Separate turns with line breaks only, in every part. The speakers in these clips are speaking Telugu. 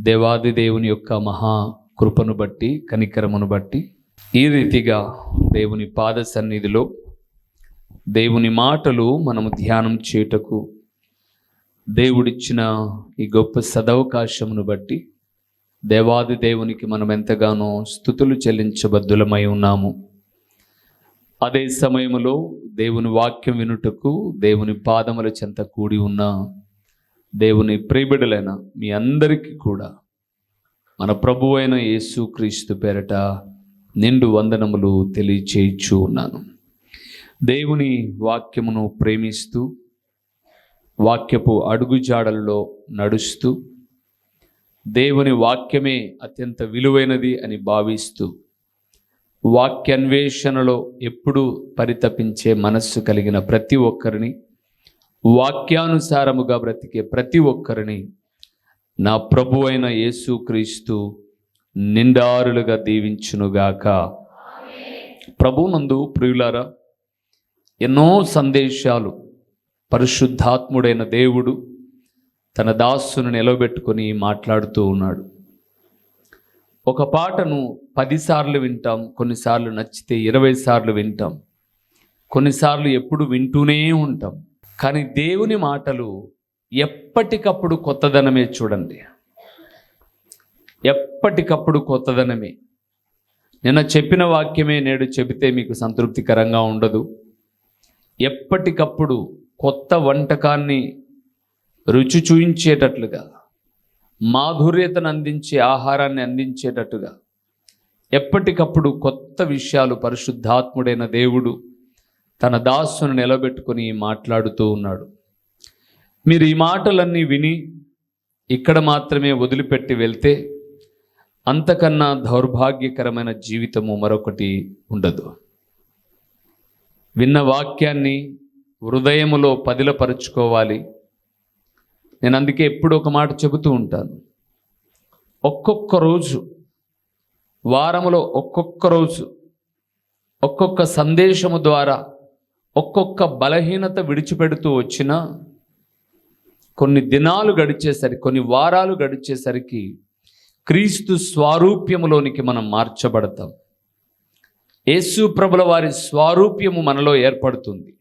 దేవాది దేవుని యొక్క మహా కృపను బట్టి కనికరమును బట్టి ఈ రీతిగా దేవుని పాద సన్నిధిలో దేవుని మాటలు మనము ధ్యానం చేయుటకు దేవుడిచ్చిన ఈ గొప్ప సదవకాశమును బట్టి దేవాది దేవునికి మనం ఎంతగానో స్థుతులు చెల్లించబద్దులమై ఉన్నాము. అదే సమయంలో దేవుని వాక్యం వినుటకు దేవుని పాదముల చెంత కూడి ఉన్న దేవుని ప్రియబిడలైన మీ అందరికీ కూడా మన ప్రభు అయిన యేసు క్రీస్తు పేరట నిండు వందనములు తెలియచేయచ్చు ఉన్నాను. దేవుని వాక్యమును ప్రేమిస్తూ వాక్యపు అడుగుజాడల్లో నడుస్తూ దేవుని వాక్యమే అత్యంత విలువైనది అని భావిస్తూ వాక్యాన్వేషణలో ఎప్పుడూ పరితపించే మనస్సు కలిగిన ప్రతి ఒక్కరిని వాక్యానుసారముగా బ్రతికే ప్రతి ఒక్కరిని నా ప్రభు అయిన యేసుక్రీస్తు నిండారులుగా దీవించునుగాక. ప్రభునందు ప్రియులారా ఎన్నో సందేశాలు పరిశుద్ధాత్ముడైన దేవుడు తన దాస్సును నిలబెట్టుకొని మాట్లాడుతూ ఉన్నాడు. ఒక పాటను పదిసార్లు వింటాం కొన్నిసార్లు నచ్చితే ఇరవై సార్లు వింటాం కొన్నిసార్లు ఎప్పుడు వింటూనే ఉంటాం. కానీ దేవుని మాటలు ఎప్పటికప్పుడు కొత్తదనమే చూడండి. ఎప్పటికప్పుడు కొత్తదనమే. నిన్న చెప్పిన వాక్యమే నేడు చెబితే మీకు సంతృప్తికరంగా ఉండదు. ఎప్పటికప్పుడు కొత్త వంటకాన్ని రుచి చూయించేటట్లుగా మాధుర్యతను అందించే ఆహారాన్ని అందించేటట్టుగా ఎప్పటికప్పుడు కొత్త విషయాలు పరిశుద్ధాత్ముడైన దేవుడు తన దాసును నిలబెట్టుకొని మాట్లాడుతూ ఉన్నాడు. మీరు ఈ మాటలన్నీ విని ఇక్కడ మాత్రమే వదిలిపెట్టి వెళ్తే అంతకన్నా దౌర్భాగ్యకరమైన జీవితము మరొకటి ఉండదు. విన్న వాక్యాన్ని హృదయములో పదిలపరుచుకోవాలి. నేను అందుకే ఎప్పుడు ఒక మాట చెబుతూ ఉంటాను. ఒక్కొక్క రోజు వారములో ఒక్కొక్క రోజు ఒక్కొక్క సందేశము ద్వారా ఒక్కొక్క బలహీనత విడిచిపెడుతూ వచ్చిన కొన్ని దినాలు గడిచేసరికి కొన్ని వారాలు గడిచేసరికి క్రీస్తు స్వారూప్యములోనికి మనం మార్చబడతాం. యేసు ప్రభుల వారి స్వారూప్యము మనలో ఏర్పడుతుంది.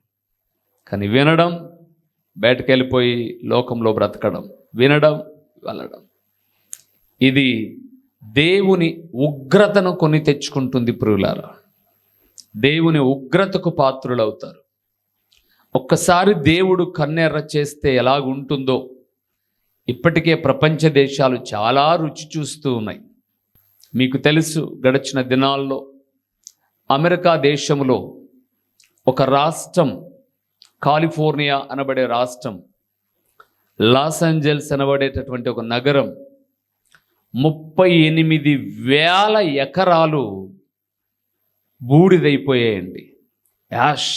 కానీ వినడం బయటకెళ్ళిపోయి లోకంలో బ్రతకడం వినడం వెళ్ళడం. ఇది దేవుని ఉగ్రతను కొని తెచ్చుకుంటుంది ప్రియులారా. దేవుని ఉగ్రతకు పాత్రులవుతారు. ఒక్కసారి దేవుడు కన్నెర్ర చేస్తే ఎలాగుంటుందో ఇప్పటికే ప్రపంచ దేశాలు చాలా రుచి చూస్తూ ఉన్నాయి. మీకు తెలుసు గడిచిన దినాల్లో అమెరికా దేశంలో ఒక రాష్ట్రం కాలిఫోర్నియా అనబడే రాష్ట్రం లాస్ ఏంజల్స్ అనబడేటటువంటి ఒక నగరం ముప్పై ఎనిమిది వేల ఎకరాలు బూడిదైపోయాయండి. యాష్!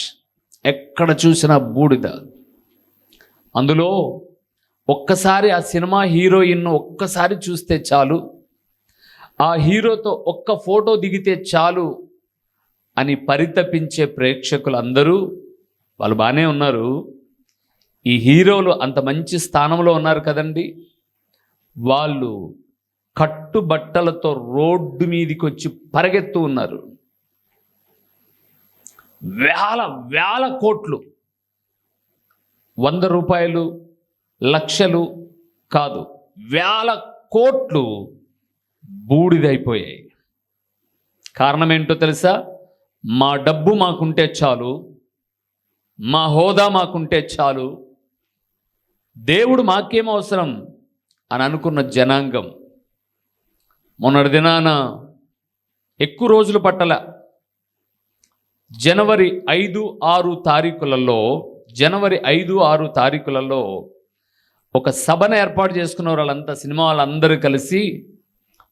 ఎక్కడ చూసినా బూడిద. అందులో ఒక్కసారి ఆ సినిమా హీరోయిన్ను ఒక్కసారి చూస్తే చాలు. ఆ హీరోతో ఒక్క ఫోటో దిగితే చాలు అని పరితపించే ప్రేక్షకులు అందరూ వాళ్ళు బాగానే ఉన్నారు. ఈ హీరోలు అంత మంచి స్థానంలో ఉన్నారు కదండి. వాళ్ళు కట్టుబట్టలతో రోడ్డు మీదకి వచ్చి పరిగెత్తు ఉన్నారు. వేల వేల కోట్లు. వంద రూపాయలు లక్షలు కాదు వేల కోట్లు బూడిదైపోయాయి. కారణం ఏంటో తెలుసా? మా డబ్బు మాకుంటే చాలు మా హోదా మాకుంటే చాలు దేవుడు మాకేం అవసరం అని అనుకున్న జనాంగం. మొన్నటి దినాన ఎక్కువ రోజులు పట్టల జనవరి ఐదు ఆరు తారీఖులలో జనవరి ఐదు ఆరు తారీఖులలో ఒక సభను ఏర్పాటు చేసుకున్న వాళ్ళంతా సినిమా వాళ్ళందరూ కలిసి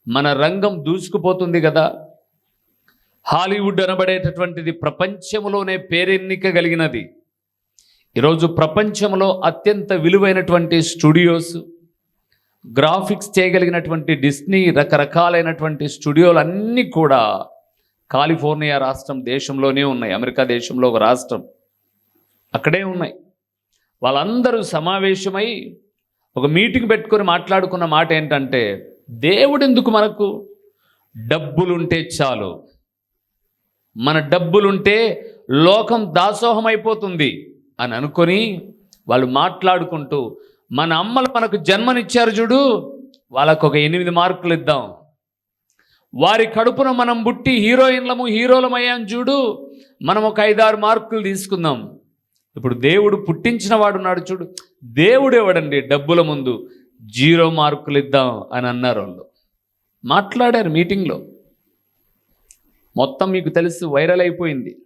మన రంగం దూసుకుపోతుంది కదా. హాలీవుడ్ అనబడేటటువంటిది ప్రపంచంలోనే పేరెన్నిక కలిగినది. ఈరోజు ప్రపంచంలో అత్యంత విలువైనటువంటి స్టూడియోస్ గ్రాఫిక్స్ చేయగలిగినటువంటి డిస్నీ రకరకాలైనటువంటి స్టూడియోలు అన్నీ కూడా కాలిఫోర్నియా రాష్ట్రం దేశంలోనే ఉన్నాయి. అమెరికా దేశంలో ఒక రాష్ట్రం. అక్కడే ఉన్నాయి. వాళ్ళందరూ సమావేశమై ఒక మీటింగ్ పెట్టుకొని మాట్లాడుకున్న మాట ఏంటంటే దేవుడు ఎందుకు మనకు డబ్బులుంటే చాలు. మన డబ్బులుంటే లోకం దాసోహం అయిపోతుంది అని అనుకొని వాళ్ళు మాట్లాడుకుంటూ మన అమ్మలు మనకు జన్మనిచ్చారు చూడు వాళ్ళకు ఒక ఎనిమిది మార్కులు ఇద్దాం. వారి కడుపున మనం పుట్టి హీరోయిన్లము హీరోలమయ్యాం చూడు. మనం ఒక ఐదారు మార్కులు తీసుకుందాం. ఇప్పుడు దేవుడు పుట్టించిన వాడున్నాడు చూడు. దేవుడు ఎవడండి? డబ్బుల ముందు జీరో మార్కులు ఇద్దాం అని అన్నారు వాళ్ళు. మాట్లాడారు మీటింగ్లో. మొత్తం మీకు తెలుసు వైరల్ అయిపోయింది.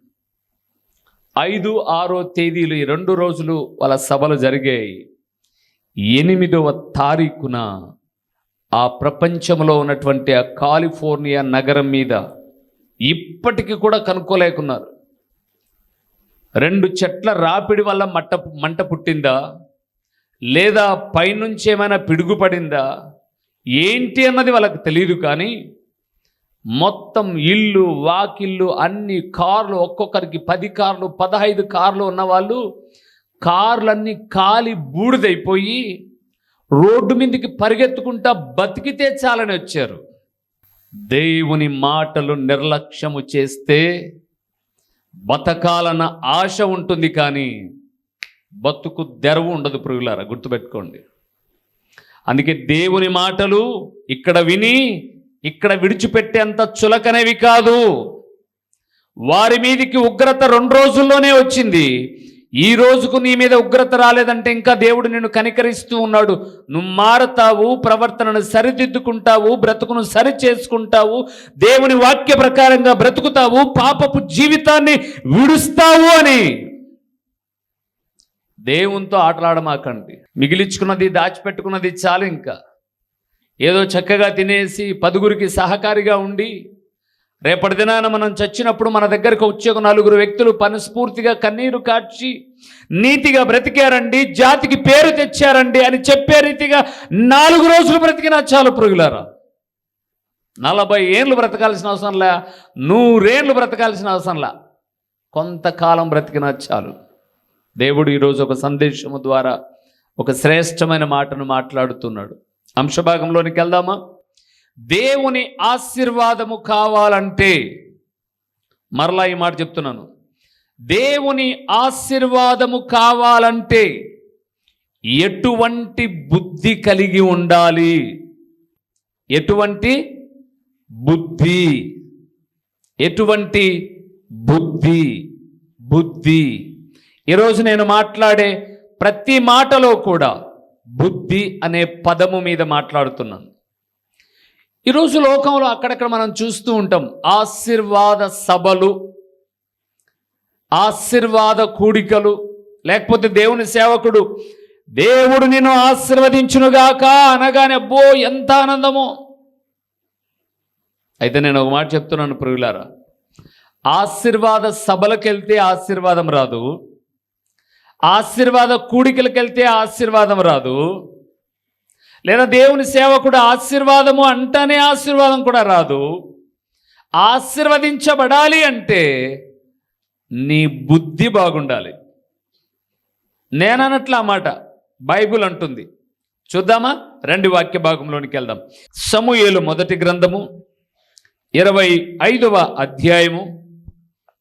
ఐదు ఆరో తేదీలు ఈ రెండు రోజులు వాళ్ళ సభలు జరిగాయి. ఎనిమిదవ తారీఖున ఆ ప్రపంచంలో ఉన్నటువంటి ఆ కాలిఫోర్నియా నగరం మీద ఇప్పటికీ కూడా కనుక్కోలేకున్నారు. రెండు చెట్ల రాపిడి వల్ల మట్ట మంట పుట్టిందా? లేదా పైనుంచి ఏమైనా పిడుగు పడిందా ఏంటి అన్నది వాళ్ళకి తెలియదు కానీ మొత్తం ఇల్లు వాకిళ్ళు అన్ని కార్లు ఒక్కొక్కరికి పది కార్లు పదహైదు కార్లు ఉన్న వాళ్ళు కార్లన్నీ కాలి బూడిదైపోయి రోడ్డు మీదకి పరిగెత్తుకుంటా బతికితే చాలని వచ్చారు. దేవుని మాటలు నిర్లక్ష్యము చేస్తే బతకాలన్న ఆశ ఉంటుంది కానీ బతుకు తెరవు ఉండదు పురుగులారా గుర్తుపెట్టుకోండి. అందుకే దేవుని మాటలు ఇక్కడ విని ఇక్కడ విడిచిపెట్టేంత చులకనేవి కాదు. వారి మీదికి ఉగ్రత రెండు రోజుల్లోనే వచ్చింది. ఈ రోజుకు నీ మీద ఉగ్రత రాలేదంటే ఇంకా దేవుడు నిన్ను కనికరిస్తూ ఉన్నాడు. నువ్వు మారతావు ప్రవర్తనను సరిదిద్దుకుంటావు బ్రతుకును సరి చేసుకుంటావు దేవుని వాక్య ప్రకారంగా బ్రతుకుతావు పాపపు జీవితాన్ని విడుస్తావు అని. దేవునితో ఆటలాడమాకండి. మిగిలించుకున్నది దాచిపెట్టుకున్నది చాలు ఇంకా. ఏదో చక్కగా తినేసి పదుగురికి సహకారిగా ఉండి రేపటి దినాన మనం చచ్చినప్పుడు మన దగ్గరకు వచ్చే ఒక నలుగురు వ్యక్తులు పనిస్ఫూర్తిగా కన్నీరు కాచి నీతిగా బ్రతికారండి జాతికి పేరు తెచ్చారండి అని చెప్పే రీతిగా నాలుగు రోజులు బ్రతికినా చాలు పురుగులారా నలభై ఏళ్ళు బ్రతకాల్సిన అవసరంలా నూరేళ్ళు బ్రతకాల్సిన అవసరంలా కొంతకాలం బ్రతికినా చాలు. దేవుడు ఈరోజు ఒక సందేశము ద్వారా ఒక శ్రేష్టమైన మాటను మాట్లాడుతున్నాడు. అంశభాగంలోనికి వెళ్దామా? దేవుని ఆశీర్వాదము కావాలంటే మరలా ఈ మాట చెప్తున్నాను. దేవుని ఆశీర్వాదము కావాలంటే ఎటువంటి బుద్ధి కలిగి ఉండాలి? ఎటువంటి బుద్ధి? ఎటువంటి బుద్ధి? బుద్ధి. ఈరోజు నేను మాట్లాడే ప్రతి మాటలో కూడా బుద్ధి అనే పదము మీద మాట్లాడుతున్నాను. ఈరోజు లోకంలో అక్కడక్కడ మనం చూస్తూ ఉంటాం ఆశీర్వాద సభలు ఆశీర్వాద కూడికలు లేకపోతే దేవుని సేవకుడు దేవుడు నిన్ను ఆశీర్వదించునుగాక అనగానే అబ్బో ఎంత ఆనందమో! అయితే నేను ఒక మాట చెప్తున్నాను ప్రియులారా ఆశీర్వాద సభలకు వెళ్తే ఆశీర్వాదం రాదు ఆశీర్వాద కూడికలకు వెళ్తే ఆశీర్వాదం రాదు లేదా దేవుని సేవకుడు ఆశీర్వాదము అంటేనే ఆశీర్వాదం కూడా రాదు. ఆశీర్వదించబడాలి అంటే నీ బుద్ధి బాగుండాలి. నేనన్నట్లు మాట బైబుల్ అంటుంది. చూద్దామా? రెండు వాక్య భాగంలోనికి వెళ్దాం. సమూయేలు మొదటి గ్రంథము ఇరవై ఐదవ అధ్యాయము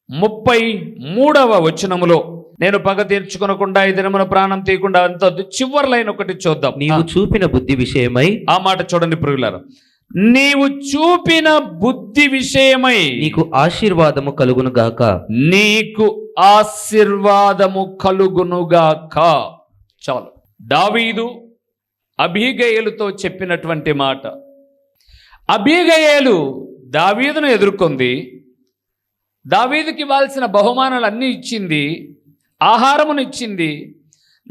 ముప్పై మూడవ వచనములో నేను పగ తీర్చుకొనకుండా ఈ దినమున ప్రాణం తీయకుండా అంత చివర్లైన ఒకటి చూద్దాం.
నీవు చూపిన బుద్ధి విషయమై
ఆ మాట చూడండి పురుగులారా నీవు చూపిన బుద్ధి విషయమై
నీకు ఆశీర్వాదము కలుగును గాక.
నీకు ఆశీర్వాదము కలుగునుగాక చాలు. దావీదు అభిగయలుతో చెప్పినటువంటి మాట. అభిగయలు దావీదును ఎదుర్కొంది. దావీదుకి ఇవ్వాల్సిన బహుమానాలు అన్నీ ఇచ్చింది ఆహారమునిచ్చింది.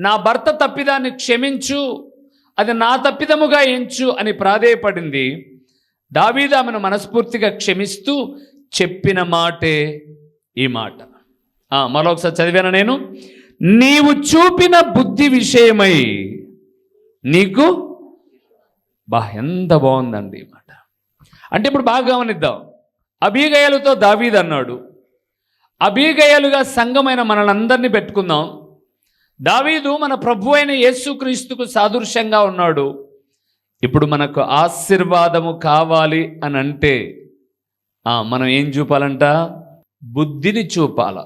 నా భర్త తప్పిదాన్ని క్షమించు అది నా తప్పిదముగా ఎంచు అని ప్రాధేయపడింది. దావీదు ఆమెను మనస్ఫూర్తిగా క్షమిస్తూ చెప్పిన మాటే ఈ మాట. మరొకసారి చదివాను నేను? నీవు చూపిన బుద్ధి విషయమై నీకు బా ఎంత బాగుందండి ఈ మాట. అంటే ఇప్పుడు బాగా గమనిద్దాం. అభిగయలతో దావీద్ అన్నాడు అభిగయలుగా సంఘమైన మనలందరినీ పెట్టుకుందాం. దావీదు మన ప్రభు అయిన యేసుక్రీస్తుకు సాదృశ్యంగా ఉన్నాడు. ఇప్పుడు మనకు ఆశీర్వాదము కావాలి అని అంటే మనం ఏం చూపాలంట? బుద్ధిని చూపాల.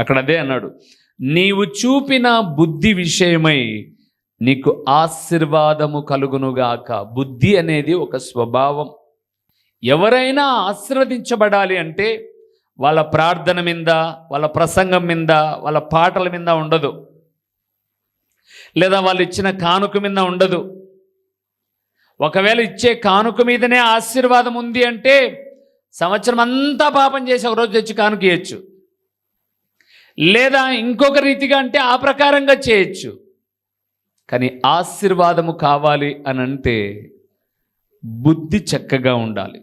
అక్కడ అదే అన్నాడు నీవు చూపిన బుద్ధి విషయమై నీకు ఆశీర్వాదము కలుగునుగాక. బుద్ధి అనేది ఒక స్వభావం. ఎవరైనా ఆశీర్వదించబడాలి అంటే వాళ్ళ ప్రార్థన మీద వాళ్ళ ప్రసంగం మీద వాళ్ళ పాటల మీద ఉండదు. లేదా వాళ్ళు ఇచ్చిన కానుక మీద ఉండదు. ఒకవేళ ఇచ్చే కానుక మీదనే ఆశీర్వాదం ఉంది అంటే సంవత్సరం అంతా పాపం చేసి ఒకరోజు తెచ్చి కానుక ఇవ్వచ్చు లేదా ఇంకొక రీతిగా అంటే ఆ ప్రకారంగా చేయొచ్చు. కానీ ఆశీర్వాదము కావాలి అని అంటే బుద్ధి చక్కగా ఉండాలి.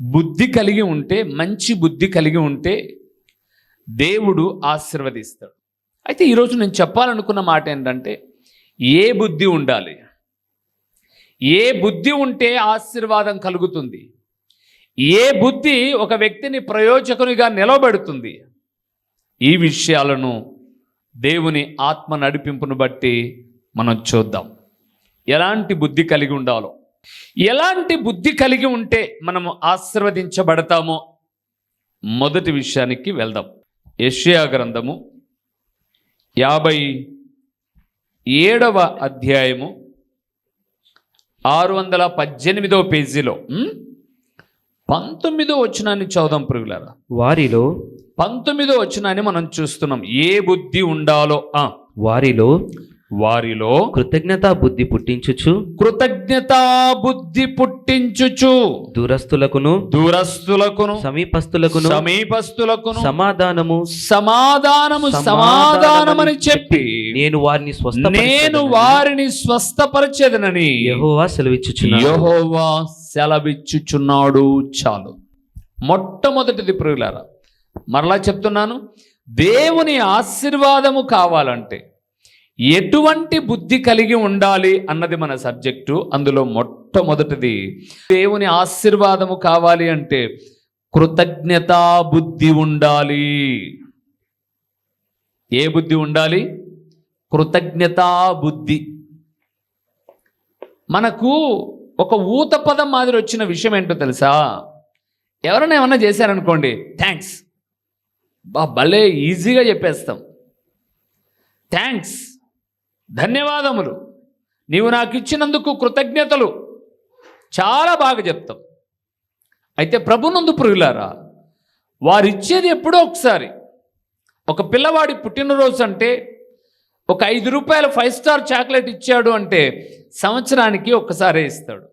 బుద్ధి కలిగి ఉంటే మంచి బుద్ధి కలిగి ఉంటే దేవుడు ఆశీర్వదిస్తాడు. అయితే ఈరోజు నేను చెప్పాలనుకున్న మాట ఏంటంటే ఏ బుద్ధి ఉండాలి? ఏ బుద్ధి ఉంటే ఆశీర్వాదం కలుగుతుంది? ఏ బుద్ధి ఒక వ్యక్తిని ప్రయోజకునిగా నిలబెడుతుంది? ఈ విషయాలను దేవుని ఆత్మ నడిపింపును బట్టి మనం చూద్దాం. ఎలాంటి బుద్ధి కలిగి ఉండాలో? ఎలాంటి బుద్ధి కలిగి ఉంటే మనము ఆశీర్వదించబడతామో మొదటి విషయానికి వెళ్దాం. యెషయా గ్రంథము యాభై ఏడవ అధ్యాయము ఆరు వందల పద్దెనిమిదవ పేజీలో పంతొమ్మిదో వచనాన్ని చదుదాం పురుగులారా
వారిలో
పంతొమ్మిదో వచనాన్ని మనం చూస్తున్నాం. ఏ బుద్ధి ఉండాలో ఆ
వారిలో
వారిలో
కృతజ్ఞతా బుద్ధి పుట్టించుచు
కృతజ్ఞతా బుద్ధి పుట్టించుచు.
దూరస్తులకును
దూరస్తులకును
సమీపస్తులకును
సమీపస్తులకును
సమాధానము
సమాధానము సమాధానమని చెప్పి
నేను వారిని స్వస్థ
నేను వారిని స్వస్థపరచేదనని
యెహోవా సెలవిచ్చుచున్నాను
యెహోవా సెలవిచ్చుచున్నాడు. చాలు. మొట్టమొదటిది ప్రియులారా మరలా చెప్తున్నాను దేవుని ఆశీర్వాదము కావాలంటే ఎటువంటి బుద్ధి కలిగి ఉండాలి అన్నది మన సబ్జెక్టు. అందులో మొట్టమొదటిది దేవుని ఆశీర్వాదము కావాలి అంటే కృతజ్ఞతా బుద్ధి ఉండాలి. ఏ బుద్ధి ఉండాలి? కృతజ్ఞతా బుద్ధి. మనకు ఒక ఊత పదం మాదిరి వచ్చిన విషయం ఏంటో తెలుసా? ఎవరైనా ఏమన్నా చేశారనుకోండి థ్యాంక్స్. బా భలే ఈజీగా చెప్పేస్తాం. థ్యాంక్స్. ధన్యవాదములు. నీవు నాకు ఇచ్చినందుకు కృతజ్ఞతలు. చాలా బాగా చెప్తాం. అయితే ప్రభునందు పురుగులారా వారిచ్చేది ఎప్పుడో ఒకసారి. ఒక పిల్లవాడి పుట్టినరోజు అంటే ఒక ఐదు రూపాయల ఫైవ్ స్టార్ చాక్లెట్ ఇచ్చాడు అంటే సంవత్సరానికి ఒక్కసారే ఇస్తాడు.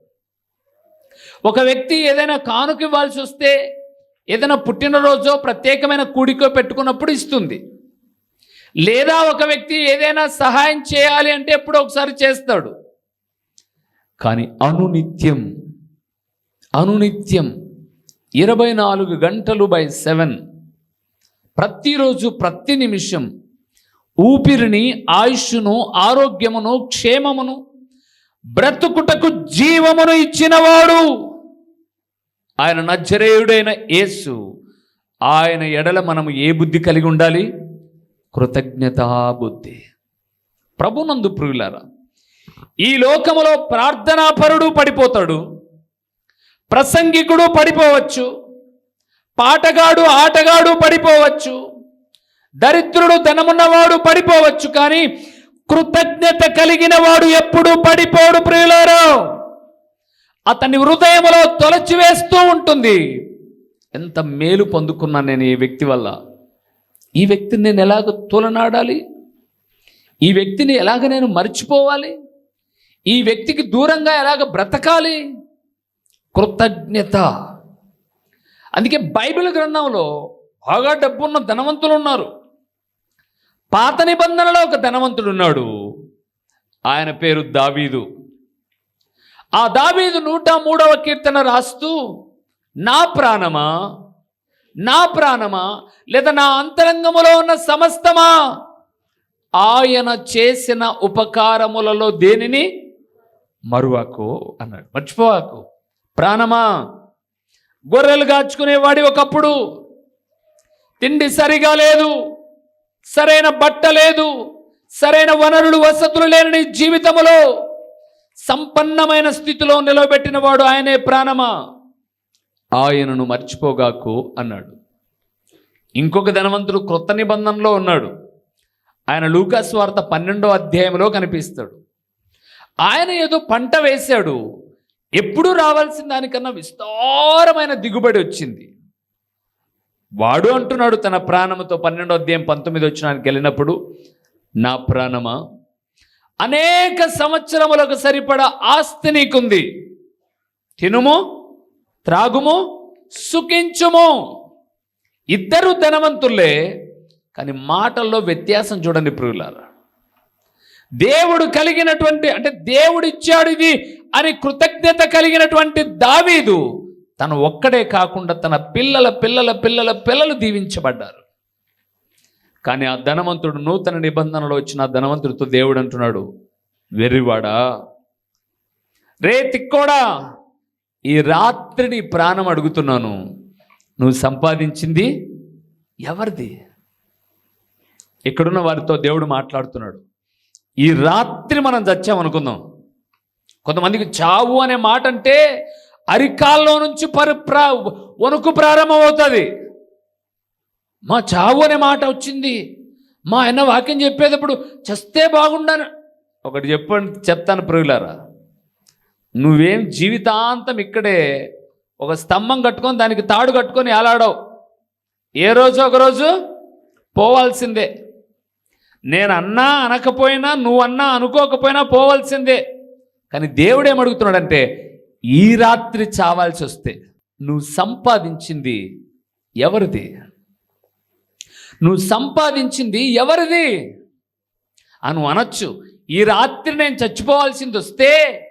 ఒక వ్యక్తి ఏదైనా కానుక ఇవ్వాల్సి వస్తే ఏదైనా పుట్టినరోజో ప్రత్యేకమైన కూడికో పెట్టుకున్నప్పుడు ఇస్తుంది. లేదా ఒక వ్యక్తి ఏదైనా సహాయం చేయాలి అంటే ఎప్పుడో ఒకసారి చేస్తాడు. కానీ అనునిత్యం అనునిత్యం ఇరవై నాలుగు గంటలు బై సెవెన్ ప్రతిరోజు ప్రతి నిమిషం ఊపిరిని ఆయుష్ను ఆరోగ్యమును క్షేమమును బ్రతుకుటకు జీవమును ఇచ్చినవాడు ఆయన నజ్జరేయుడైన యేసు. ఆయన ఎడల మనము ఏ బుద్ధి కలిగి ఉండాలి? కృతజ్ఞతా బుద్ధి. ప్రభునందు ప్రియులారా ఈ లోకములో ప్రార్థనాపరుడు పడిపోతాడు ప్రసంగికుడు పడిపోవచ్చు పాటగాడు ఆటగాడు పడిపోవచ్చు దరిద్రుడు ధనమున్నవాడు పడిపోవచ్చు కానీ కృతజ్ఞత కలిగిన వాడు ఎప్పుడు పడిపోడు ప్రియులారా. అతని హృదయంలో తొలచివేస్తూ ఉంటుంది. ఎంత మేలు పొందుకున్నాను నేను ఈ వ్యక్తి వల్ల. ఈ వ్యక్తిని నేను ఎలాగ తోలనాడాలి? ఈ వ్యక్తిని ఎలాగ నేను మర్చిపోవాలి? ఈ వ్యక్తికి దూరంగా ఎలాగ బ్రతకాలి? కృతజ్ఞత. అందుకే బైబిల్ గ్రంథంలో బాగా డబ్బున్న ధనవంతులు ఉన్నారు పాత నిబంధనలో ఒక ధనవంతుడు ఉన్నాడు ఆయన పేరు దావీదు. ఆ దావీదు నూట మూడవ కీర్తన రాస్తూ నా ప్రాణమా? నా ప్రాణమా లేదా నా అంతరంగములో ఉన్న సమస్తమా? ఆయన చేసిన ఉపకారములలో దేనిని? మరువకు అన్నాడు. మర్చిపోవాకు. ప్రాణమా? గొర్రెలు కాచుకునేవాడి ఒకప్పుడు తిండి సరిగా లేదు సరైన బట్ట లేదు సరైన వనరులు వసతులు లేని జీవితములో సంపన్నమైన స్థితిలో నిలబెట్టిన వాడు ఆయనే ప్రాణమా? ఆయనను మర్చిపోగాకు అన్నాడు. ఇంకొక ధనవంతుడు క్రొత్త నిబంధనలో ఉన్నాడు. ఆయన లూకాస్ వార్త పన్నెండో అధ్యాయంలో కనిపిస్తాడు. ఆయన ఏదో పంట వేశాడు. ఎప్పుడు రావాల్సిన దానికన్నా విస్తారమైన దిగుబడి వచ్చింది. వాడు అంటున్నాడు తన ప్రాణముతో పన్నెండో అధ్యాయం పంతొమ్మిది వచ్చినానికి వెళ్ళినప్పుడు నా ప్రాణమా? అనేక సంవత్సరములకు సరిపడా ఆస్తి నీకుంది. తినుము? త్రాగుము సుఖించుము. ఇద్దరు ధనవంతులే కానీ మాటల్లో వ్యత్యాసం చూడండి ప్రియులారా. దేవుడు కలిగినటువంటి అంటే దేవుడు ఇచ్చాడు ఇది అని కృతజ్ఞత కలిగినటువంటి దావీదు తను ఒక్కడే కాకుండా తన పిల్లల పిల్లల పిల్లల పిల్లలు దీవించబడ్డారు. కానీ ఆ ధనవంతుడు నూతన నిబంధనలో వచ్చిన ఆ ధనవంతుడితో దేవుడు అంటున్నాడు వెర్రివాడా రే తిక్కోడా ఈ రాత్రి నీ ప్రాణం అడుగుతున్నాను. నువ్వు సంపాదించింది ఎవరిది? ఇక్కడున్న వారితో దేవుడు మాట్లాడుతున్నాడు. ఈ రాత్రి మనం చచ్చామనుకుందాం కొంతమందికి చావు అనే మాట అంటే అరికాల్లో నుంచి పరి ప్రా వణుకు ప్రారంభమవుతుంది. మా చావు అనే మాట వచ్చింది. మా ఆయన వాక్యం చెప్పేటప్పుడు చస్తే బాగుండను. ఒకటి చెప్పండి చెప్తాను ప్రియులారా. నువ్వేం జీవితాంతం ఇక్కడే ఒక స్తంభం కట్టుకొని దానికి తాడు కట్టుకొని ఏలాడవు. ఏ రోజు ఒకరోజు పోవాల్సిందే. నేను అన్నా అనకపోయినా నువ్వు అన్నా అనుకోకపోయినా పోవాల్సిందే. కానీ దేవుడు ఏమడుగుతున్నాడంటే ఈ రాత్రి చావాల్సి వస్తే నువ్వు సంపాదించింది ఎవరిది? నువ్వు సంపాదించింది ఎవరిది? అను అనొచ్చు. ఈ రాత్రి నేను చచ్చిపోవాల్సింది వస్తే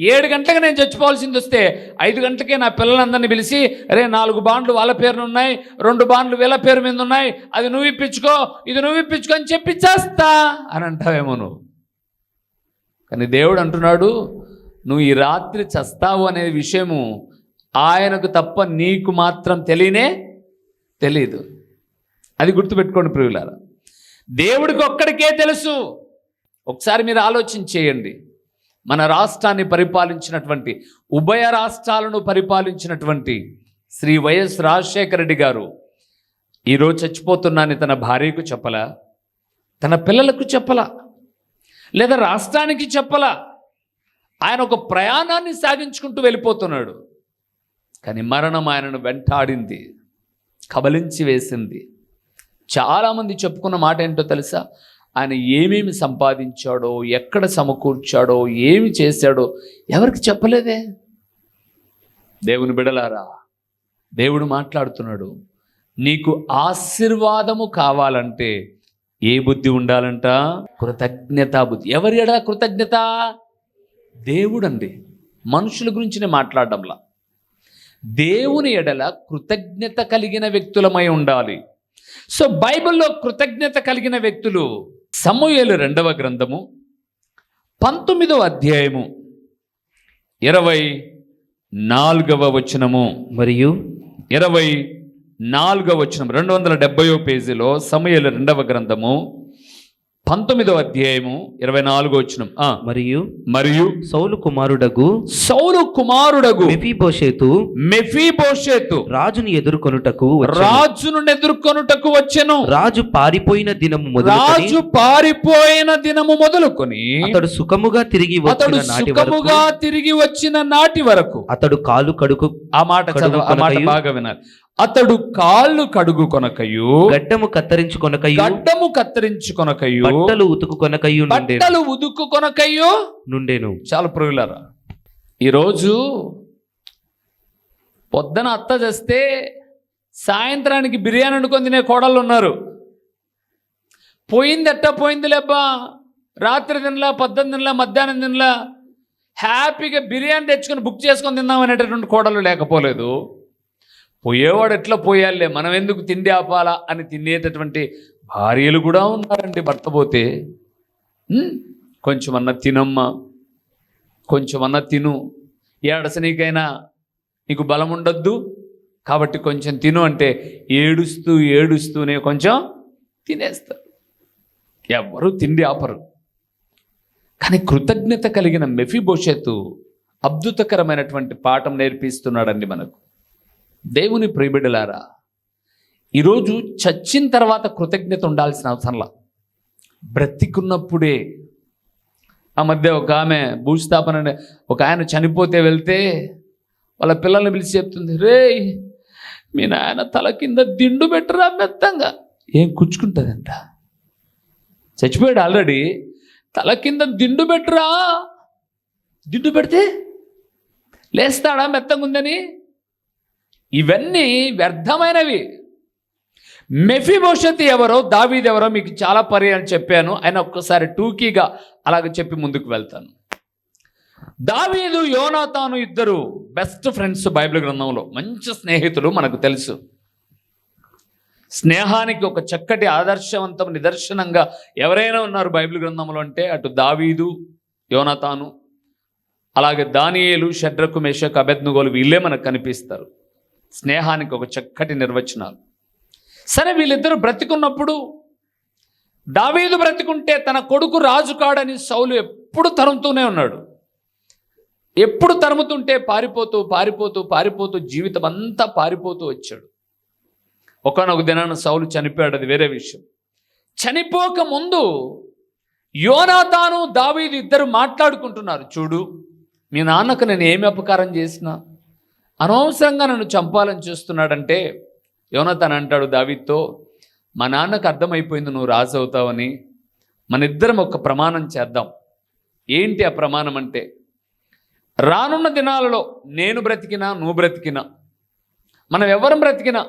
ఏడు గంటలకు నేను చచ్చిపోవాల్సింది వస్తే ఐదు గంటలకే నా పిల్లలందరినీ పిలిచి అరే నాలుగు బాండ్లు వాళ్ళ పేరున ఉన్నాయి రెండు బాండ్లు వీళ్ళ పేరు మీద ఉన్నాయి అది నువ్వు ఇప్పించుకో ఇది నువ్వు ఇప్పించుకో అని చెప్పి చేస్తా. అని అంటావేమో నువ్వు. కానీ దేవుడు అంటున్నాడు నువ్వు ఈ రాత్రి చస్తావు అనే విషయము ఆయనకు తప్ప నీకు మాత్రం తెలియనే తెలియదు అది గుర్తుపెట్టుకోండి ప్రియులారా. దేవుడికి ఒక్కడికే తెలుసు. ఒకసారి మీరు ఆలోచన చేయండి. మన రాష్ట్రాన్ని పరిపాలించినటువంటి ఉభయ రాష్ట్రాలను పరిపాలించినటువంటి శ్రీ వైఎస్ రాజశేఖర రెడ్డి గారు ఈరోజు చచ్చిపోతున్నానని తన భార్యకు చెప్పలా తన పిల్లలకు చెప్పలా లేదా రాష్ట్రానికి చెప్పలా. ఆయన ఒక ప్రయాణాన్ని సాగించుకుంటూ వెళ్ళిపోతున్నాడు. కానీ మరణం ఆయనను వెంటాడింది కబలించి వేసింది. చాలామంది చెప్పుకున్న మాట ఏంటో తెలుసా? ఆయన ఏమేమి సంపాదించాడో ఎక్కడ సమకూర్చాడో ఏమి చేశాడో ఎవరికి చెప్పలేదే? దేవుని బిడలారా దేవుడు మాట్లాడుతున్నాడు నీకు ఆశీర్వాదము కావాలంటే ఏ బుద్ధి ఉండాలంట? కృతజ్ఞత బుద్ధి. ఎవరి ఎడ కృతజ్ఞత? దేవుడండి. మనుషుల గురించి నేను మాట్లాడడంలా. దేవుని ఎడల కృతజ్ఞత కలిగిన వ్యక్తులమై ఉండాలి. సో బైబిల్లో కృతజ్ఞత కలిగిన వ్యక్తులు సమూయేలు రెండవ గ్రంథము పంతొమ్మిదవ అధ్యాయము ఇరవై నాలుగవ వచనము.
మరియు
ఇరవై నాలుగవ వచనం రెండు వందల డెబ్బయో పేజీలో సమూయేలు రెండవ గ్రంథము పంతొమ్మిదవ అధ్యాయము ఇరవై నాలుగో వచనం. ఆ,
మరియు
మరియు
సౌలు కుమారుడగు
సౌలు కుమారుడగు
మెఫీబోషేతు
మెఫీబోషేతు
రాజుని ఎదుర్కొనుటకు వచ్చెను.
రాజును ఎదుర్కొనుటకు వచ్చెను.
రాజు పారిపోయిన దినము
రాజు పారిపోయిన దినము మొదలుకొని
అతడు సుఖముగా తిరిగి
అతడు
వచ్చిన నాటి వరకు
సుఖముగా తిరిగి వచ్చిన నాటి వరకు
అతడు కాలు కడుకు
ఆ మాట ఆ మాట బాగా వినాలి. అతడు కాళ్ళు కడుగు కొనకయు
గడ్డము కత్తిరించుకొనకయు
గడ్డము కత్తిరించుకొనకయు
బట్టలు ఉతుకుకొనకయు నుండెను.
బట్టలు ఉదుకు కొనకయు
నుండెను.
చాలా పురుగులారా ఈరోజు పొద్దున అత్త చేస్తే సాయంత్రానికి బిర్యానీ వండుకొని తినే కోడళ్ళు ఉన్నారు. పోయింది ఎట్టా పోయింది లేబ్బా? రాత్రి తినలా పద్దెనిమిది తినలా మధ్యాహ్నం తినలా హ్యాపీగా బిర్యానీ తెచ్చుకొని బుక్ చేసుకొని తిందాం అనేటటువంటి కోడలు లేకపోలేదు. పోయేవాడు ఎట్లా పోయాలే మనం ఎందుకు తిండి ఆపాలా అని తినేటటువంటి భార్యలు కూడా ఉన్నారండి భర్త పోతే. కొంచెమన్నా తినమ్మా కొంచెమన్నా తిను. ఏడసనీకైనా నీకు బలం ఉండొద్దు కాబట్టి కొంచెం తిను అంటే ఏడుస్తూ ఏడుస్తూనే కొంచెం తినేస్తారు. ఎవరు తిండి ఆపరు. కానీ కృతజ్ఞత కలిగిన మెఫిబోషెతు అద్భుతకరమైనటువంటి పాఠం నేర్పిస్తున్నాడండి మనకు. దేవుని ప్రియబిడలారా ఈరోజు చచ్చిన తర్వాత కృతజ్ఞత ఉండాల్సిన అవసరంలా? బ్రతికున్నప్పుడే ఆ మధ్య ఒక ఆమె భూస్థాపన ఒక ఆయన చనిపోతే వెళ్తే వాళ్ళ పిల్లల్ని పిలిచి చెప్తుంది రే మీ నాయన తల కింద దిండు పెట్టరా మెత్తంగా? ఏం కూర్చుకుంటుందంట చచ్చిపోయాడు ఆల్రెడీ. తల కింద దిండు పెట్టరా? దిండు పెడితే లేస్తాడా మెత్తంగా ఉందని ఇవన్నీ వ్యర్థమైనవి. మెఫీ ఎవరో దావీద్ ఎవరో మీకు చాలా పర్యాలు చెప్పాను. ఆయన ఒక్కసారి టూకీగా అలాగ చెప్పి ముందుకు వెళ్తాను. దావీదు యోనాతాను ఇద్దరు బెస్ట్ ఫ్రెండ్స్ బైబిల్ గ్రంథంలో. మంచి స్నేహితులు మనకు తెలుసు. స్నేహానికి ఒక చక్కటి ఆదర్శవంతం నిదర్శనంగా ఎవరైనా ఉన్నారు బైబిల్ గ్రంథంలో అంటే అటు దావీదు యోనతాను అలాగే దానియేలు షడ్రకు మేషక్ అభెజ్ఞగోలు వీళ్ళే మనకు కనిపిస్తారు. స్నేహానికి ఒక చక్కటి నిర్వచనాలు. సరే వీళ్ళిద్దరూ బ్రతికున్నప్పుడు దావీదు బ్రతికుంటే తన కొడుకు రాజు కాడని సౌలు ఎప్పుడు తరుముతూనే ఉన్నాడు. ఎప్పుడు తరుముతుంటే పారిపోతూ పారిపోతూ పారిపోతూ జీవితం అంతా పారిపోతూ వచ్చాడు. ఒకనొక దినాన సౌలు చనిపోయాడు అది వేరే విషయం. చనిపోక ముందు యోనాతాను దావీదు ఇద్దరు మాట్లాడుకుంటున్నారు. చూడు మీ నాన్నకు నేను ఏమి అపకారం చేసినా? అనవసరంగా నన్ను చంపాలని చూస్తున్నాడంటే యోనతను అంటాడు దావితో మా నాన్నకు అర్థమైపోయింది నువ్వు రాజు అవుతావని మన ఇద్దరం ఒక ప్రమాణం చేద్దాం. ఏంటి ఆ ప్రమాణం అంటే రానున్న దినాలలో నేను బ్రతికినా నువ్వు బ్రతికినా మనం ఎవరం బ్రతికినా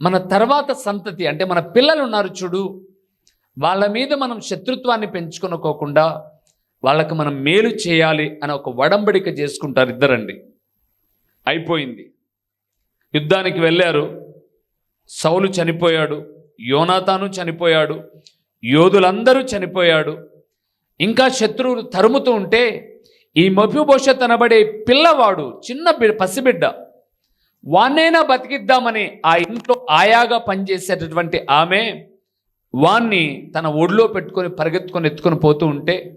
మన తర్వాత సంతతి అంటే మన పిల్లలు ఉన్నారు చూడు వాళ్ళ మీద మనం శత్రుత్వాన్ని పెంచుకొనుకోకుండా వాళ్ళకి మనం మేలు చేయాలి అని ఒక వడంబడిక చేసుకుంటారు ఇద్దరండి. అయిపోయింది. యుద్ధానికి వెళ్ళారు. సౌలు చనిపోయాడు. యోనాతాను చనిపోయాడు. యోధులందరూ చనిపోయాడు. ఇంకా శత్రువులు తరుముతూ ఉంటే ఈ మభ్యుభవిష్యత్ అనబడే పిల్లవాడు చిన్న పసిబిడ్డ వాన్నైనా బతికిద్దామని ఆ ఇంట్లో ఆయాగా పనిచేసేటటువంటి ఆమె వాన్ని తన ఒడిలో పెట్టుకొని పరిగెత్తుకొని ఎత్తుకొని పోతూ ఉంటే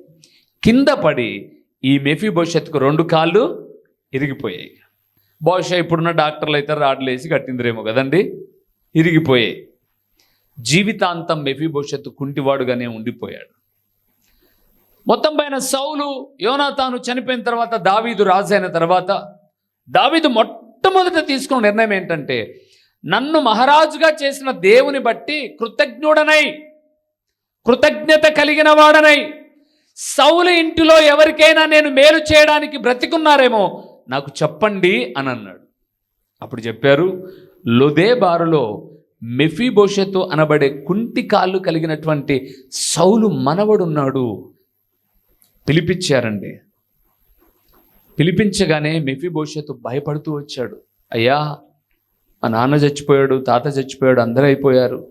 కింద పడి ఈ మెఫీ భవిష్యత్తుకు రెండు కాళ్ళు ఇరిగిపోయాయి. బహుశా ఇప్పుడున్న డాక్టర్లు అయితే రాడ్లు వేసి కట్టిందిరేమో కదండి. ఇరిగిపోయాయి జీవితాంతం మెఫీ భవిష్యత్తు కుంటివాడుగానే ఉండిపోయాడు. మొత్తం పైన సౌలు యోనాతాను చనిపోయిన తర్వాత దావీదు రాజు అయిన తర్వాత దావీదు మొట్టమొదట తీసుకున్న నిర్ణయం ఏంటంటే నన్ను మహారాజుగా చేసిన దేవుని బట్టి కృతజ్ఞుడనై కృతజ్ఞత కలిగిన వాడనై సౌలు ఇంటిలో ఎవరికైనా నేను మేలు చేయడానికి బ్రతికున్నారేమో నాకు చెప్పండి అని అన్నాడు. అప్పుడు చెప్పారు లొదే బారులో మెఫీబోషెతు అనబడే కుంటి కాళ్ళు కలిగినటువంటి సౌలు మనవడున్నాడు. పిలిపించారండి. పిలిపించగానే మెఫీబోషెతు భయపడుతూ వచ్చాడు. అయ్యా మా నాన్న చచ్చిపోయాడు తాత చచ్చిపోయాడు అందరూ అయిపోయారు.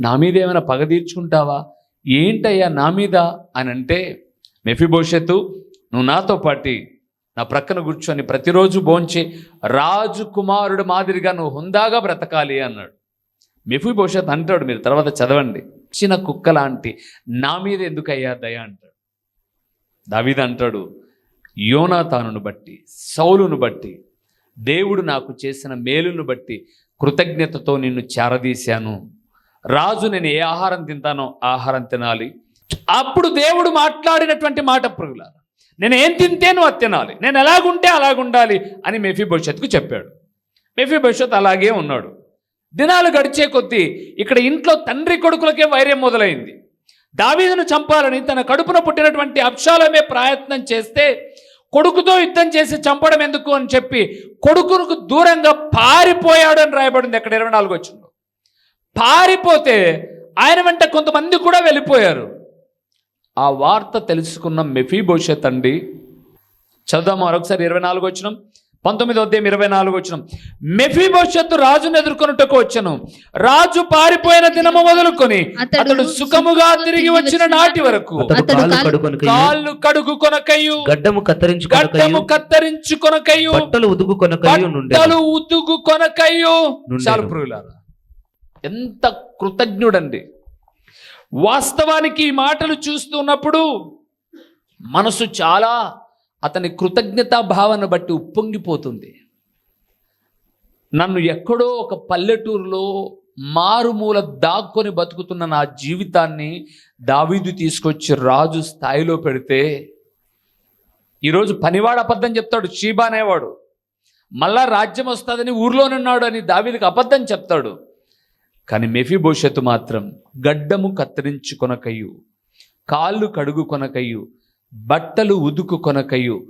నా మీద ఏమైనా పగ తీర్చుకుంటావా? ఏంటయ్యా నా మీద? అని అంటే మెఫిభవిష్యత్తు నువ్వు నాతో పాటి నా ప్రక్కన కూర్చొని ప్రతిరోజు భోంచి రాజు కుమారుడు మాదిరిగా నువ్వు హుందాగా బ్రతకాలి అన్నాడు. మెఫిభవిష్యత్ అంటాడు మీరు తర్వాత చదవండి. చిన్న కుక్క లాంటి నా మీద ఎందుకయ్యా దయ అంటాడు. దావీద అంటాడు యోనాతానును బట్టి సౌలును బట్టి దేవుడు నాకు చేసిన మేలును బట్టి కృతజ్ఞతతో నిన్ను చేరదీశాను. రాజు నేను ఏ ఆహారం తింటానో ఆహారం తినాలి. అప్పుడు దేవుడు మాట్లాడినటువంటి మాట పురుగులారా నేను ఏం తింటే నువ్వు అది తినాలి. నేను ఎలాగుంటే అలాగుండాలి అని మెఫీ భవిష్యత్తుకు చెప్పాడు. మెఫీ భవిష్యత్ అలాగే ఉన్నాడు. దినాలు గడిచే కొద్దీ ఇక్కడ ఇంట్లో తండ్రి కొడుకులకే వైర్యం మొదలైంది. దావీదును చంపాలని తన కడుపున పుట్టినటువంటి అప్షాలమే ప్రయత్నం చేస్తే కొడుకుతో యుద్ధం చేసి చంపడం ఎందుకు అని చెప్పి కొడుకుకు దూరంగా పారిపోయాడు అని రాయబడింది అక్కడ ఇరవై నాలుగు వచ్చిందో పారిపోతే ఆయన వెంట కొంతమంది కూడా వెళ్ళిపోయారు. ఆ వార్త తెలుసుకున్న మెఫీ భవిష్యత్ అండి. చదుదాం మరొకసారి ఇరవై నాలుగు వచ్చిన పంతొమ్మిది అధ్యాయం ఇరవై నాలుగు వచ్చిన మెఫీ భవిష్యత్తు రాజును ఎదుర్కొనుటకు వచ్చను. రాజు పారిపోయిన దినము మొదలుకొని
అతడు
సుఖముగా తిరిగి వచ్చిన నాటి వరకు
కాళ్ళు
కడుగు కొనకయు
గడ్డము కత్తిరించుకొనకయు.
గడ్డము కత్తరించుకొనకయు.
బట్టలు ఉదుకుకొనకయు నుండెను.
బట్టలు ఉతుగు కొనకయ్యు
నుండెను.
చాలు పురుగులారా ఎంత కృతజ్ఞుడండి. వాస్తవానికి ఈ మాటలు చూస్తున్నప్పుడు మనసు చాలా అతని కృతజ్ఞతా భావన బట్టి ఉప్పొంగిపోతుంది. నన్ను ఎక్కడో ఒక పల్లెటూరులో మారుమూల దాక్కొని బతుకుతున్న నా జీవితాన్ని దావీదు తీసుకొచ్చి రాజు స్థాయిలో పెడితే ఈరోజు పనివాడు అబద్ధం చెప్తాడు షీబా అనేవాడు. మళ్ళా రాజ్యం వస్తుందని ఊర్లోనున్నాడు అని దావీదుకి అబద్ధం చెప్తాడు. కానీ మెఫీభవిష్యత్తు మాత్రం గడ్డము కత్తిరించుకొనకయ్యు కాళ్ళు కడుగు కొనకయ్యు బట్టలు ఉదుకు కొనకయ్యు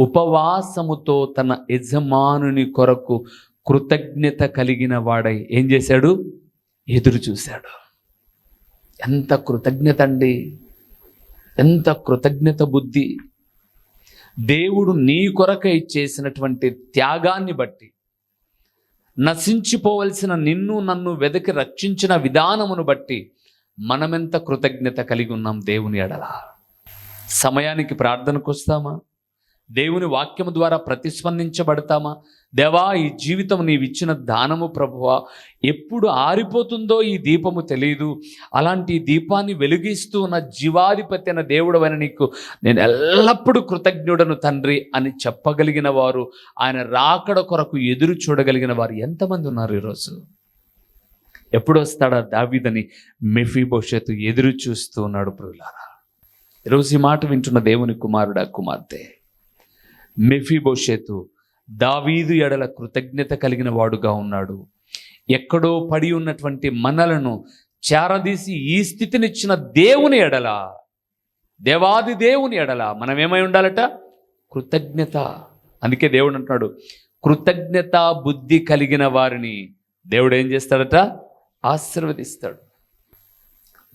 ఉపవాసముతో తన యజమానుని కొరకు కృతజ్ఞత కలిగిన వాడై ఏం చేశాడు? ఎదురు చూశాడు. ఎంత కృతజ్ఞత అండి ఎంత కృతజ్ఞత బుద్ధి. దేవుడు నీ కొరకై చేసినటువంటి త్యాగాన్ని బట్టి నశించిపోవలసిన నిన్ను నన్ను వెదకి రక్షించిన విధానమును బట్టి మనమెంత కృతజ్ఞత కలిగి ఉన్నాం దేవుని ఎడల. సమయానికి ప్రార్థనకు వస్తామా దేవుని వాక్యము ద్వారా ప్రతిస్పందించబడతామా? దేవా ఈ జీవితం నీవిచ్చిన దానము ప్రభువ. ఎప్పుడు ఆరిపోతుందో ఈ దీపము తెలియదు అలాంటి ఈ దీపాన్ని వెలిగిస్తూ ఉన్న జీవాధిపతి దేవుడు వెన నీకు నేను ఎల్లప్పుడూ కృతజ్ఞుడను తండ్రి అని చెప్పగలిగిన వారు ఆయన రాకడ కొరకు ఎదురు చూడగలిగిన వారు ఎంతమంది ఉన్నారు ఈరోజు? ఎప్పుడు వస్తాడా దావీదని మెఫీ భవిష్యత్తు ఎదురు చూస్తూ ఉన్నాడు ప్రియులారా? ఈరోజు ఈ మాట వింటున్న దేవుని కుమారుడా కుమార్తె మెఫీ భవిష్యత్తు దావీదు ఎడల కృతజ్ఞత కలిగిన వాడుగా ఉన్నాడు. ఎక్కడో పడి ఉన్నటువంటి మనలను చేరదీసి ఈ స్థితినిచ్చిన దేవుని ఎడల దేవాది దేవుని ఎడల మనం ఏమై ఉండాలట? కృతజ్ఞత. అందుకే దేవుడు అంటున్నాడు కృతజ్ఞత బుద్ధి కలిగిన వారిని దేవుడు ఏం చేస్తాడట? ఆశీర్వదిస్తాడు.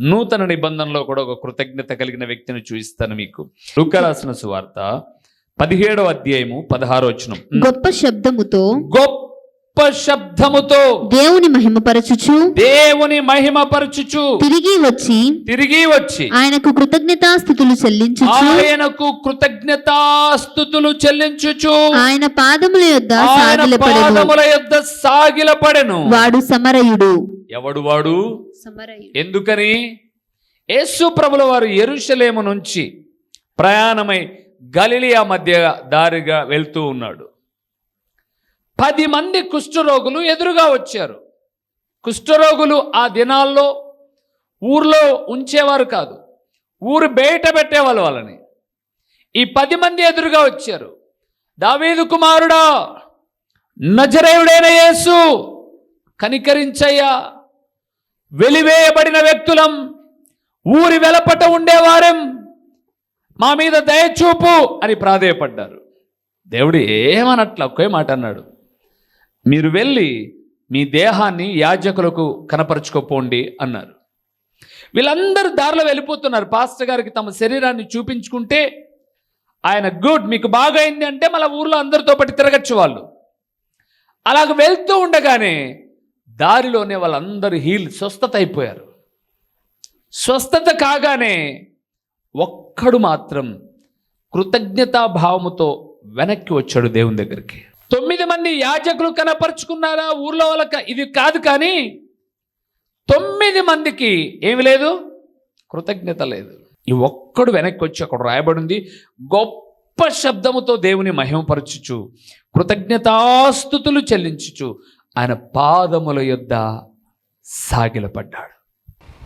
నూతన నిబంధనలో కూడా ఒక కృతజ్ఞత కలిగిన వ్యక్తిని చూపిస్తాను మీకు. లూకా రాసిన సువార్త పదిహేడవ అధ్యాయము పదహారో వచనం.
గొప్ప శబ్దముతో
గొప్ప శబ్దముతో
దేవుని మహిమపరచుచు
దేవుని మహిమపరచుచు
తిరిగి వచ్చి
తిరిగి వచ్చి
ఆయనకు కృతజ్ఞతాస్థుతులు చెల్లించుచు
ఆయనకు కృతజ్ఞతాస్థుతులు చెల్లించుచు
ఆయన పాదముల యొద్ద సాగిలపడెను.
పాదముల యొద్ద సాగిలపడెను.
వాడు సమరయుడు.
ఎవడు వాడు?
సమరయుడు.
ఎందుకని? యేసు ప్రభుల వారు ఎరుషలేము నుంచి ప్రయాణమై గలిలియా మధ్య దారిగా వెళ్తూ ఉన్నాడు. పది మంది కుష్ఠరోగులు ఎదురుగా వచ్చారు. కుష్ఠరోగులు ఆ దినాల్లో ఊర్లో ఉంచేవారు కాదు ఊరు బయట పెట్టేవాళ్ళు వాళ్ళని. ఈ పది మంది ఎదురుగా వచ్చారు. దావీదు కుమారుడా నజరేయుడైన యేసు కనికరించయ్యా. వెలివేయబడిన వ్యక్తులం ఊరి వెలపట ఉండేవారం. మా మీద దయచూపు అని ప్రాధేయపడ్డారు. దేవుడు ఏమనట్ల ఒకే మాట అన్నాడు. మీరు వెళ్ళి మీ దేహాన్ని యాజకులకు కనపరుచుకోపోండి అన్నారు. వీళ్ళందరూ దారిలో వెళ్ళిపోతున్నారు. పాస్టర్ గారికి తమ శరీరాన్ని చూపించుకుంటే ఆయన గుడ్ మీకు బాగా అయింది అంటే మళ్ళీ ఊర్లో అందరితో పాటు తిరగచ్చు వాళ్ళు. అలాగ వెళ్తూ ఉండగానే దారిలోనే వాళ్ళందరూ హీల్ స్వస్థత అయిపోయారు. స్వస్థత కాగానే ఒక్కడు మాత్రం కృతజ్ఞతాభావముతో వెనక్కి వచ్చాడు దేవుని దగ్గరికి. తొమ్మిది మంది యాజకులు కనపరుచుకున్నారా? ఊర్లో వాళ్ళకి ఇది కాదు కానీ తొమ్మిది మందికి ఏమి లేదు? కృతజ్ఞత లేదు. ఈ ఒక్కడు వెనక్కి వచ్చి అక్కడ రాయబడింది. గొప్ప శబ్దముతో దేవుని మహిమపరచుచు కృతజ్ఞతాస్థుతులు చెల్లించుచు ఆయన పాదముల యొద్ద సాగిలపడ్డాడు.